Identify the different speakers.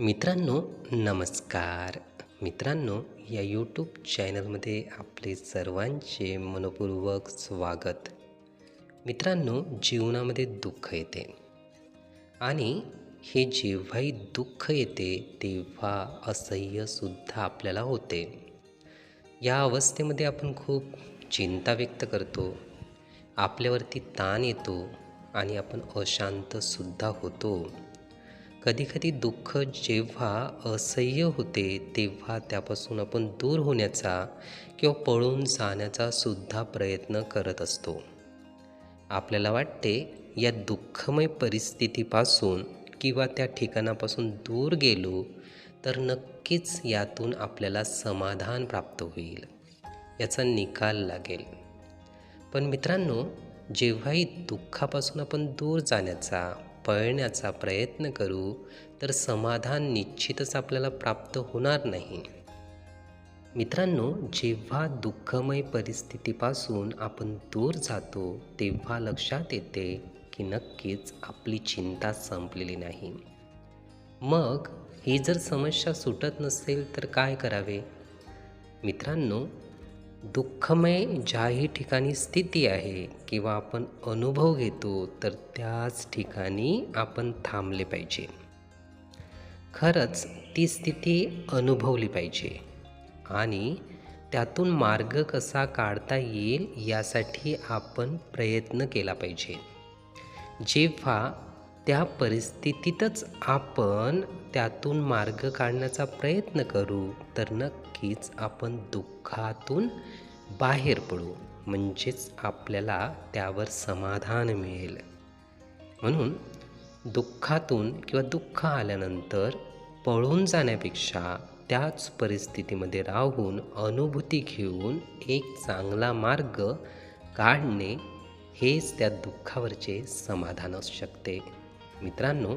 Speaker 1: मित्रांनो नमस्कार. मित्रांनो या यूट्यूब चॅनलमध्ये आपले सर्वांचे मनपूर्वक स्वागत. मित्रांनो जीवनामध्ये दुःख येते. आणि हे जेव्हाही दुःख येते तेव्हा असह्यसुद्धा आपल्याला होते. या अवस्थेमध्ये आपण खूप चिंता व्यक्त करतो. आपल्यावरती ताण येतो आणि आपण अशांतसुद्धा होतो. कधीकधी दुःख जेव्हा असह्य होते तेव्हा त्यापासून आपण दूर होण्याचा किंवा पळून जाण्याचा सुद्धा प्रयत्न करत असतो. आपल्याला वाटते या दुःखमय परिस्थितीपासून किंवा त्या ठिकाणापासून दूर गेलो तर नक्कीच यातून आपल्याला समाधान प्राप्त होईल याचा निकाल लागेल. पण मित्रांनो जेव्हाही दुःखापासून आपण दूर जाण्याचा पळण्याचा प्रयत्न करू तर समाधान निश्चितच आपल्याला प्राप्त होणार नाही. मित्रांनो जेव्हा दुःखमय परिस्थितीपासून आपण दूर जातो तेव्हा लक्षात येते की नक्कीच आपली चिंता संपलेली नाही. मग ही जर समस्या सुटत नसेल तर काय करावे? मित्रांनो दुःखमय ज्याही ठिकाणी स्थिती आहे किंवा आपण अनुभव घेतो तर त्याच ठिकाणी आपण थांबले पाहिजे. खरंच ती स्थिती अनुभवली पाहिजे आणि त्यातून मार्ग कसा काढता येईल यासाठी आपण प्रयत्न केला पाहिजे. जेव्हा त्या परिस्थितीतच आपण त्यातून मार्ग काढण्याचा प्रयत्न करू तर नक्कीच आपण दुःखातून बाहेर पडू. म्हणजेच आपल्याला त्यावर समाधान मिळेल. म्हणून दुःखातून किंवा दुःख आल्यानंतर पळून जाण्यापेक्षा त्याच परिस्थितीमध्ये राहून अनुभूती घेऊन एक चांगला मार्ग काढणे हेच त्या दुःखावरचे समाधान असू शकते. मित्रांनो